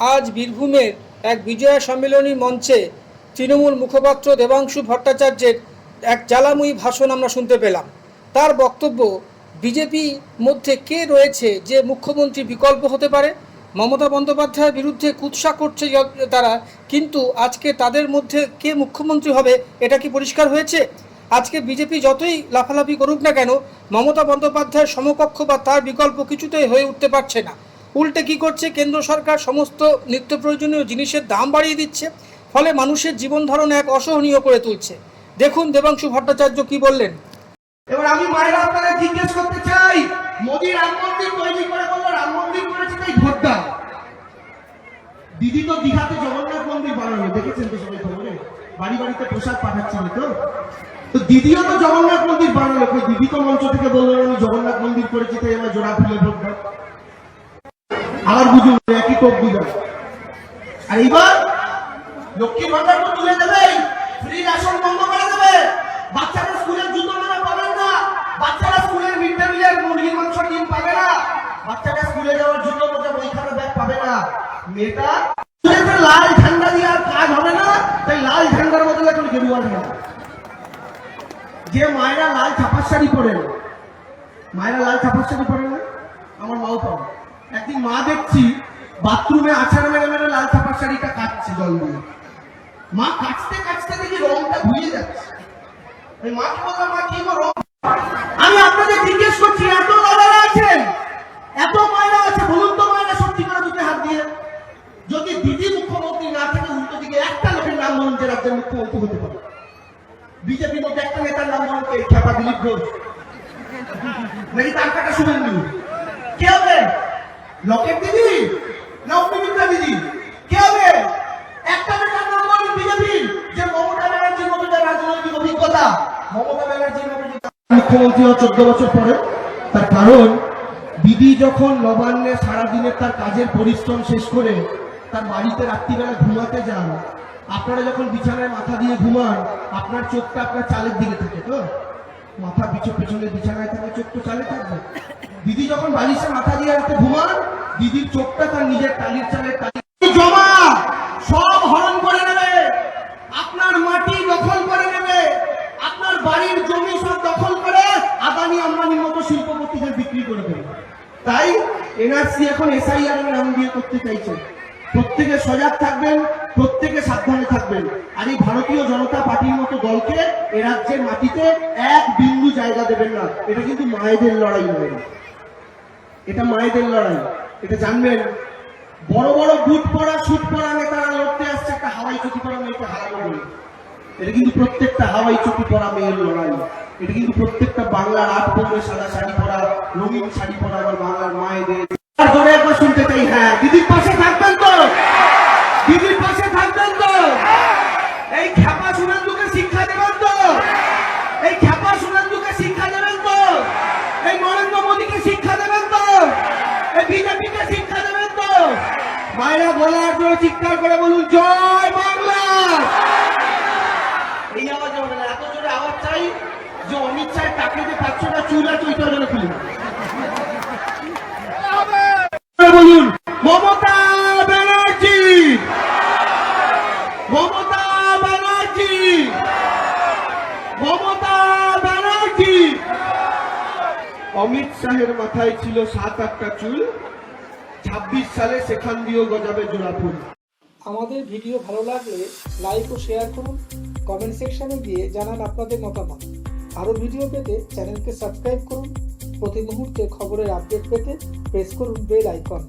আজ বীরভূমের এক বিজয়া সম্মেলনী মঞ্চে তৃণমূল মুখপাত্র দেবাংশু ভট্টাচার্যের এক জ্বালাময়ী ভাষণ আমরা শুনতে পেলাম। তার বক্তব্য, বিজেপি মধ্যে কে রয়েছে যে মুখ্যমন্ত্রী বিকল্প হতে পারে? মমতা বন্দ্যোপাধ্যায়ের বিরুদ্ধে কুৎসা করছে তারা, কিন্তু আজকে তাদের মধ্যে কে মুখ্যমন্ত্রী হবে এটা কি পরিষ্কার হয়েছে? আজকে বিজেপি যতই লাফালাফি করুক না কেন, মমতা বন্দ্যোপাধ্যায়ের সমকক্ষ বা তার বিকল্প কিছুতেই হয়ে উঠতে পারছে না। উল্টে কি করছে? কেন্দ্র সরকার সমস্ত নিত্য প্রয়োজনীয় জিনিসের দাম বাড়িয়ে দিচ্ছে, ফলে মানুষের জীবন ধারণ এক অসহনীয় করে তুলছে। দেখুন দেবাংশু ভট্টাচার্য কি বললেন। এবার আমি মায়েরা আপনারা জিজ্ঞেস করতে চাই, মোদি রাম মন্দির তৈরি করে বলল, রাম মন্দির করেছে তাই ভোট দিদি তো দীঘাতে জগন্নাথ মন্দির বানানো দেখেছেন তো সবাই খবরে বাড়ি বাড়িতে প্রসাদ পাঠাচ্ছিল তো। তো দিদিও তো জগন্নাথ মন্দির বানালো দিদি তো মঞ্চ থেকে বলল, আমি জগন্নাথ মন্দির করেছি তাই আমার জোড়া ফুলে ভোট আবার বুঝুন একই কোপ দিবেন আর এইবার লক্ষ্মী ভান্ডার তো তুলে দেবে ফ্রি রেশন বন্ধ করে দেবে। বাচ্চারা স্কুলের জুতো মোজা পাবেন না। বাচ্চারা স্কুলের মিড ডে মিলের মুরগির মাংস, ডিম পাবে না। বাচ্চারা স্কুলে যাওয়ার জুতো মোজা বই খাতা, ব্যাগ পাবে না। মেয়েটা লাল ঝান্ডা দিয়ে আর কাজ হবে না। তাই লাল ঝান্ডার বদলে এখন গেরুয়া ঝান্ডা যে মায়েরা লাল ছাপার শাড়ি পরেন, মায়েরা লাল ছাপার শাড়ি পরেন না? আমার মাও পাবে একদিন মা দেখছি বাথরুমে আছাড় মেরে মেরে লাল ছাপার শাড়িটা কাটছে জল দিয়ে। মা কাটতে কাটতে দেখি রংটা ধুয়ে যাচ্ছে। মাকে বললাম, মা, কি রং? আমি আপনাদের জিজ্ঞেস করছি, এত দাদারা আছেন? এত মায়েরা আছে? বলুন তো মায়েরা সত্যি করে দুটো হাত দিয়ে। যদি দিদি মুখ্যমন্ত্রী না থাকে, উল্টো দিকে একটা লোকের নাম বলুন যে রাজ্যের মুখ্যমন্ত্রী হতে পারে। বিজেপির মধ্যে একটা নেতার নাম বলুন কে? খেপা দিলীপ ঘোষ। নাকি তার কাটা শুনেননি কে হবে লকেট দিদি না, অগ্নিমিত্রা দিদি কে হবে? একটা নেতার নাম বলুন বিজেপির যে মমতা ব্যানার্জির মতো যে রাজনৈতিক অভিজ্ঞতা? মমতা ব্যানার্জির মতো মুখ্যমন্ত্রী চোদ্দ বছর পরে তার কারণ দিদি যখন নবান্নে সারাদিনের তার কাজের পরিশ্রম শেষ করে তার বাড়িতে রাত্রিবেলা ঘুমাতে যান, আপনারা যখন বিছানায় মাথা দিয়ে ঘুমান, আপনার চোখটা আপনার চালের দিকে থাকে তো? মাথা পিছু পিছনে বিছানায় থাকে চোখ তো চালে থাকবে। দিদি যখন বালিশে মাথা দিয়ে রাতে ঘুমান দিদির চোখটা তার নিজের টালির চালের টালি। জমা সব হরণ করে নেবে। আপনার মাটি দখল করে নেবে। আপনার বাড়ির জমি সব দখল করে আদানি আম্বানির মতো শিল্পপতিদের বিক্রি করে দেবে। তাই এনআরসি এখন এসআইআর এর নাম দিয়ে করতে চাইছে। প্রত্যেকে সজাগ থাকবেন, প্রত্যেকে সাবধানে থাকবেন। আর এই ভারতীয় জনতা পার্টির মতো দলকে এ রাজ্যের মাটিতে এক বিন্দু জায়গা দেবেন না। এটা কিন্তু মায়েদের লড়াই নয়। এটা মায়েদের লড়াই, এটা জানবেন। বড় বড় বুট পরা সুট পরা নেতারা লড়তে আসছে, একটা হাওয়াই চুটি পরা মেয়েকে হারানো বলে এটা কিন্তু প্রত্যেকটা হাওয়াই চুপি পরা মেয়ের লড়াই। এটা কিন্তু প্রত্যেকটা বাংলার আট পরে সাদা শাড়ি পরা, রঙিন শাড়ি পরা আমার বাংলার মায়েদের। একবার শুনতে চাই হ্যাঁ দিদির পাশে থাকবেন তো দিদির পাশে থাকবেন তো এই খ্যাপা সুরেন্দ্রকে শিক্ষা দেবেন তো এই খ্যাপা সুরেন্দ্রকে শিক্ষা দেবেন তো এই নরেন্দ্র মোদীকে শিক্ষা দেবেন তো এই বিজেপিকে শিক্ষা দেবেন তো মায়েরা বলার জন্য চিৎকার করে বলুন জয় বাংলা! এই আওয়াজে হবে না এত জোরে আওয়াজ চাই যে অমিত শাহ টাকে যে চুল আছে ওইটা যেন খুলি বলুন মমতা ব্যানার্জি! মমতা ব্যানার্জি! মমতা ব্যানার্জি! অমিত শাহের মাথায় ছিল সাত আটটা চুল। ছাব্বিশ সালে সেখান দিয়েও গজাবে জোড়াপুর আমাদের ভিডিও ভালো লাগলে লাইক ও শেয়ার করুন কমেন্ট সেকশনে গিয়ে জানান আপনাদের মতামত। আরও ভিডিও পেতে চ্যানেলকে সাবস্ক্রাইব করুন, প্রতি মুহূর্তে খবরের আপডেট পেতে প্রেস করুন বেল আইকন